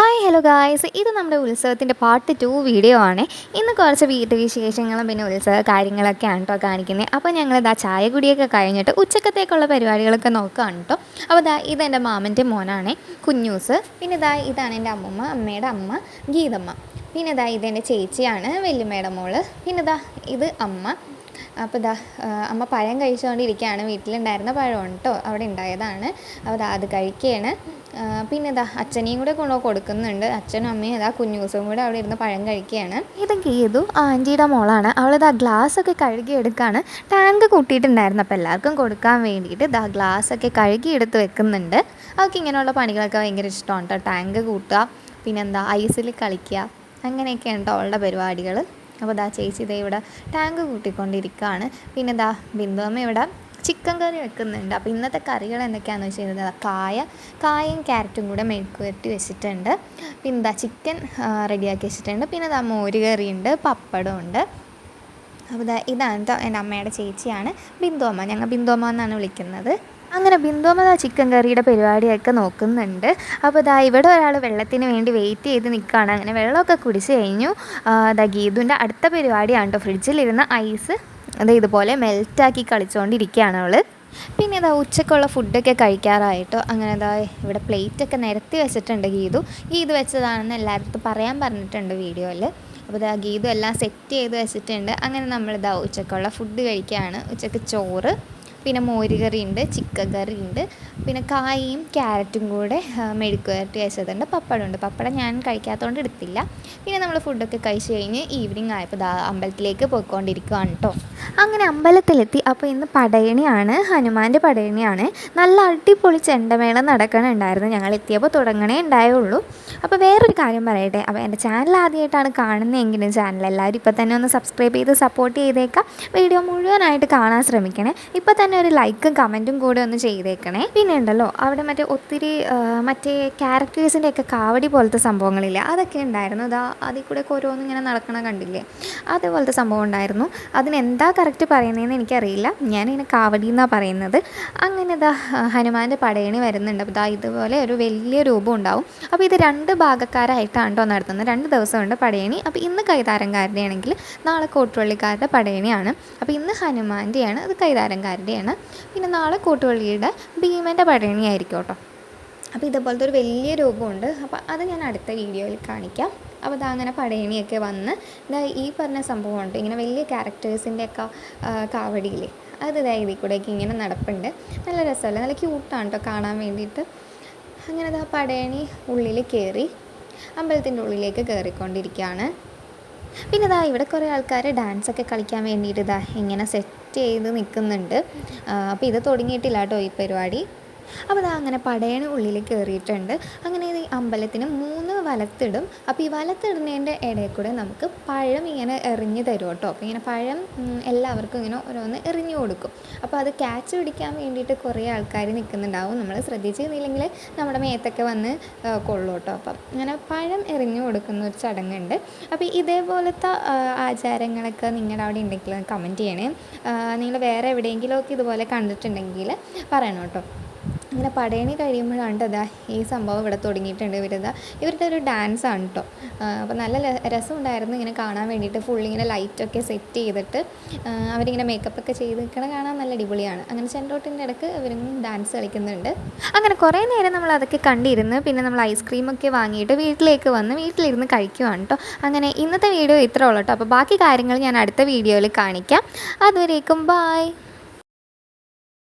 Hi hello guys ഇത് നമ്മുടെ ഉത്സവത്തിന്റെ പാർട്ട് ടു വീഡിയോ ആണ്. ഇന്ന് കുറച്ച് വീട്ടുവിശേഷങ്ങളും പിന്നെ ഉത്സവ കാര്യങ്ങളൊക്കെയാണ് കേട്ടോ കാണിക്കുന്നത് അപ്പോൾ ഞങ്ങൾ ഇതാ ചായ കുടിയൊക്കെ കഴിഞ്ഞിട്ട് ഉച്ചക്കത്തേക്കുള്ള പരിപാടികളൊക്കെ നോക്കുകയാണ് കേട്ടോ അപ്പോൾ ഇതാ എന്റെ മാമന്റെ മോനാണ് കുഞ്ഞൂസ്. പിന്നെ ഇതാ ഇതാണ് എന്റെ അമ്മമ്മ അമ്മയുടെ അമ്മ ഗീതമ്മ. പിന്നെ ഇതാ ഇതെന്റെ ചേച്ചിയാണ് വല്യമ്മയുടെ മോൾ. പിന്നെ ഇതാ ഇത് അമ്മ. അപ്പോൾ ദാ അമ്മ പഴം കഴിച്ചുകൊണ്ടിരിക്കുകയാണ് വീട്ടിലുണ്ടായിരുന്ന പഴമാണ് കേട്ടോ അവിടെ ഉണ്ടായതാണ്. അപ്പോൾ അത് കഴിക്കുകയാണ് പിന്നെ ഇതാ അച്ഛനെയും കൂടെ കൊണ്ടു കൊടുക്കുന്നുണ്ട്. അച്ഛനും അമ്മയും ഇതാ കുഞ്ഞൂസും കൂടെ അവിടെ ഇരുന്ന് പഴം കഴിക്കുകയാണ് ഇത് ഗീതു ആന്റിയുടെ മോളാണ്. അവളിതാ ഒക്കെ കഴുകി എടുക്കുകയാണ് ടാങ്ക് കൂട്ടിയിട്ടുണ്ടായിരുന്നു. അപ്പോൾ എല്ലാവർക്കും കൊടുക്കാൻ വേണ്ടിയിട്ട് ഇതാ ഒക്കെ കഴുകി എടുത്ത് വെക്കുന്നുണ്ട്. അവൾക്ക് ഇങ്ങനെയുള്ള പണികളൊക്കെ ഭയങ്കര ഇഷ്ടമാണ് കേട്ടോ ടാങ്ക് കൂട്ടുക പിന്നെന്താ ഐസിൽ കളിക്കുക അങ്ങനെയൊക്കെയാണ് കേട്ടോ അവളുടെ പരിപാടികൾ അപ്പോൾ ദാ ചേച്ചി ഇതേ ഇവിടെ ടാങ്ക് കൂട്ടിക്കൊണ്ടിരിക്കുകയാണ്. പിന്നെ ദാ ബിന്ദുമ്മ ഇവിടെ ചിക്കൻ കറി വെക്കുന്നുണ്ട്. അപ്പോൾ ഇന്നത്തെ കറികൾ എന്തൊക്കെയാണെന്ന് വെച്ച് കഴിഞ്ഞാൽ കായ കായയും ക്യാരറ്റും കൂടെ മെഴുക്കുവരട്ടി വെച്ചിട്ടുണ്ട്. പിന്നെ ദാ ചിക്കൻ റെഡിയാക്കി വെച്ചിട്ടുണ്ട്. പിന്നെ ദാ മോര് കറിയുണ്ട് പപ്പടമുണ്ട് അപ്പോൾ ദാ ഇതാണ് എന്റെ അമ്മയുടെ ചേച്ചിയാണ് ബിന്ദു അമ്മ. ഞങ്ങൾ ബിന്ദു അമ്മ എന്നാണ് വിളിക്കുന്നത്. അങ്ങനെ ബിന്ദുമത ചിക്കൻ കറിയുടെ പരിപാടിയൊക്കെ നോക്കുന്നുണ്ട്. അപ്പോൾ ഇതാ ഇവിടെ ഒരാൾ വെള്ളത്തിന് വേണ്ടി വെയിറ്റ് ചെയ്ത് നിൽക്കുകയാണ്. അങ്ങനെ വെള്ളമൊക്കെ കുടിച്ച് കഴിഞ്ഞു. അതാ ഗീതുവിന്റെ അടുത്ത പരിപാടിയാണ് കേട്ടോ. ഫ്രിഡ്ജിലിരുന്ന ഐസ് അത് ഇതുപോലെ മെൽറ്റാക്കി കളിച്ചുകൊണ്ടിരിക്കുകയാണ് അവൾ. പിന്നെ ഇതാ ഉച്ചക്കുള്ള ഫുഡൊക്കെ കഴിക്കാറായിട്ടോ. അങ്ങനെ ഇതാ ഇവിടെ പ്ലേറ്റൊക്കെ നിരത്തി വെച്ചിട്ടുണ്ട് ഗീതു. ഗീതു വെച്ചതാണെന്ന് എല്ലാവരുടെ പറയാൻ പറഞ്ഞിട്ടുണ്ട് വീഡിയോയിൽ. അപ്പോൾ ഇതാ ഗീതു എല്ലാം സെറ്റ് ചെയ്ത് വെച്ചിട്ടുണ്ട്. അങ്ങനെ നമ്മളിതാ ഉച്ചക്കുള്ള ഫുഡ് കഴിക്കുകയാണ്. ഉച്ചയ്ക്ക് ചോറ് പിന്നെ മോര് കറി ഉണ്ട് ചിക്കൻ കറി ഉണ്ട് പിന്നെ കായയും ക്യാരറ്റും കൂടെ മെഴുക്ക് വരട്ടി വെച്ചതുണ്ട് പപ്പടമുണ്ട്. പപ്പടം ഞാൻ കഴിക്കാത്തതുകൊണ്ട് എടുത്തില്ല. പിന്നെ നമ്മൾ ഫുഡൊക്കെ കഴിച്ച് കഴിഞ്ഞ് ഈവനിങ് ആയപ്പോൾ ദാ അമ്പലത്തിലേക്ക് പോയിക്കൊണ്ടിരിക്കുകയാണ് കേട്ടോ അങ്ങനെ അമ്പലത്തിലെത്തി. അപ്പോൾ ഇന്ന് പടയണിയാണ് ഹനുമാന്റെ പടയണിയാണ്. നല്ല അടിപൊളി ചെണ്ടമേളം നടക്കണുണ്ടായിരുന്നു. ഞങ്ങൾ എത്തിയപ്പോൾ തുടങ്ങണേ ഉണ്ടായുള്ളൂ. അപ്പോൾ വേറൊരു കാര്യം പറയട്ടെ. അപ്പോൾ എന്റെ ചാനൽ ആദ്യമായിട്ടാണ് കാണുന്നതെങ്കിലും ചാനൽ എല്ലാവരും ഇപ്പോൾ തന്നെ ഒന്ന് സബ്സ്ക്രൈബ് ചെയ്ത് സപ്പോർട്ട് ചെയ്തേക്കാം. വീഡിയോ മുഴുവനായിട്ട് കാണാൻ ശ്രമിക്കണേ. ഇപ്പോൾ തന്നെ ഒരു ലൈക്കും കമന്റും കൂടെ ഒന്ന് ചെയ്തേക്കണേ. പിന്നെ ഉണ്ടല്ലോ അവിടെ മറ്റേ ഒത്തിരി മറ്റേ ക്യാരക്ടേഴ്സിന്റെ ഒക്കെ കാവടി പോലത്തെ സംഭവങ്ങളില്ലേ അതൊക്കെ ഉണ്ടായിരുന്നു. അതാ അതിൽ കൂടെ ഒക്കെ ഓരോന്നും ഇങ്ങനെ നടക്കണ കണ്ടില്ലേ? അതേപോലത്തെ സംഭവം ഉണ്ടായിരുന്നു. അതിനെന്താ കറക്റ്റ് പറയുന്നതെന്ന് എനിക്കറിയില്ല. ഞാനിങ്ങനെ കാവടി എന്നാണ് പറയുന്നത്. അങ്ങനെ ഇതാ ഹനുമാന്റെ പടയണി വരുന്നുണ്ട്. അപ്പോൾ ഇതാ ഇതുപോലെ ഒരു വലിയ രൂപം ഉണ്ടാവും. അപ്പോൾ ഇത് രണ്ട് ഭാഗക്കാരായിട്ടാണ് കേട്ടോ നടത്തുന്നത്. രണ്ട് ദിവസമുണ്ട് പടയണി. അപ്പോൾ ഇന്ന് കൈതാരംകാരുടെ ആണെങ്കിൽ നാളെ കോട്ടുവള്ളിക്കാരുടെ പടയണിയാണ്. അപ്പോൾ ഇന്ന് ഹനുമാന്റെയാണ് അത് കൈതാരംകാരുടെയാണ് പിന്നെ നാളെ കൂട്ടുവള്ളിയുടെ ഭീമന്റെ പടയണി ആയിരിക്കും കേട്ടോ അപ്പോൾ ഇതുപോലത്തെ ഒരു വലിയ രൂപമുണ്ട്. അപ്പോൾ അത് ഞാൻ അടുത്ത വീഡിയോയിൽ കാണിക്കാം. അപ്പോൾ അതങ്ങനെ പടയണിയൊക്കെ വന്ന് ഇതാ ഈ പറഞ്ഞ സംഭവമുണ്ട്. ഇങ്ങനെ വലിയ ക്യാരക്ടേഴ്സിന്റെ ഒക്കെ കാവടിയില്ലേ അത് ഇതാ ഇതിൽ കൂടെയൊക്കെ ഇങ്ങനെ നടപ്പുണ്ട്. നല്ല രസമല്ലേ? നല്ല ക്യൂട്ടാണ് കേട്ടോ കാണാൻ വേണ്ടിയിട്ട്. അങ്ങനെ ഇതാ പടയണി ഉള്ളിൽ കയറി അമ്പലത്തിന്റെ ഉള്ളിലേക്ക് കയറിക്കൊണ്ടിരിക്കുകയാണ് പിന്നെ ഇതാ ഇവിടെ കുറേ ആൾക്കാർ ഡാൻസൊക്കെ കളിക്കാൻ വേണ്ടിയിട്ട് ഇതാ ഇങ്ങനെ സെറ്റ് ചെയ്ത് നിൽക്കുന്നുണ്ട് അപ്പോൾ ഇത് തുടങ്ങിയിട്ടില്ല കേട്ടോ ഈ പരിപാടി. അപ്പോൾ ഇതാ അങ്ങനെ പടയണ ഉള്ളിൽ കയറിയിട്ടുണ്ട്. അങ്ങനെ ഈ അമ്പലത്തിന് മൂന്ന് വലത്തിടും. അപ്പോൾ ഈ വലത്തിടുന്നതിന്റെ ഇടയിൽ കൂടെ നമുക്ക് പഴം ഇങ്ങനെ എറിഞ്ഞു തരും കേട്ടോ. അപ്പോൾ ഇങ്ങനെ പഴം എല്ലാവർക്കും ഇങ്ങനെ ഓരോന്ന് എറിഞ്ഞു കൊടുക്കും. അപ്പോൾ അത് ക്യാച്ച് പിടിക്കാൻ വേണ്ടിയിട്ട് കുറേ ആൾക്കാർ നിൽക്കുന്നുണ്ടാവും. നമ്മൾ ശ്രദ്ധിച്ചിരുന്നില്ലെങ്കിൽ നമ്മുടെ മേത്തൊക്കെ വന്ന് കൊള്ളൂ കേട്ടോ. അപ്പം അങ്ങനെ പഴം എറിഞ്ഞു കൊടുക്കുന്ന ഒരു ചടങ്ങുണ്ട്. അപ്പോൾ ഇതേപോലത്തെ ആചാരങ്ങളൊക്കെ നിങ്ങളുടെ അവിടെ ഉണ്ടെങ്കിൽ കമന്റ് ചെയ്യണേ. നിങ്ങൾ വേറെ എവിടെയെങ്കിലുമൊക്കെ ഇതുപോലെ കണ്ടിട്ടുണ്ടെങ്കിൽ പറയണം കേട്ടോ. ഇങ്ങനെ പടയണി കഴിയുമ്പോഴാണ് അതാ ഈ സംഭവം ഇവിടെ തുടങ്ങിയിട്ടുണ്ട്. ഇവരിതാ ഇവരുടെ ഒരു ഡാൻസ് ആണ് കേട്ടോ അപ്പോൾ നല്ല രസം രസമുണ്ടായിരുന്നു ഇങ്ങനെ കാണാൻ വേണ്ടിയിട്ട്. ഫുൾ ഇങ്ങനെ ലൈറ്റൊക്കെ സെറ്റ് ചെയ്തിട്ട് അവരിങ്ങനെ മേക്കപ്പ് ഒക്കെ ചെയ്ത് നിൽക്കണ കാണാൻ നല്ല അടിപൊളിയാണ്. അങ്ങനെ ചെണ്ടോട്ടിന്റെ ഇടയ്ക്ക് ഇവരും ഡാൻസ് കളിക്കുന്നുണ്ട്. അങ്ങനെ കുറേ നേരം നമ്മൾ അതൊക്കെ കണ്ടിരുന്ന്. പിന്നെ നമ്മൾ ഐസ്ക്രീമൊക്കെ വാങ്ങിയിട്ട് വീട്ടിലേക്ക് വന്ന് വീട്ടിലിരുന്ന് കഴിക്കുവാണ് കേട്ടോ അങ്ങനെ ഇന്നത്തെ വീഡിയോ ഇത്രയുള്ളൂ കേട്ടോ അപ്പോൾ ബാക്കി കാര്യങ്ങൾ ഞാൻ അടുത്ത വീഡിയോയിൽ കാണിക്കാം. അതുവരേക്കും ബായ്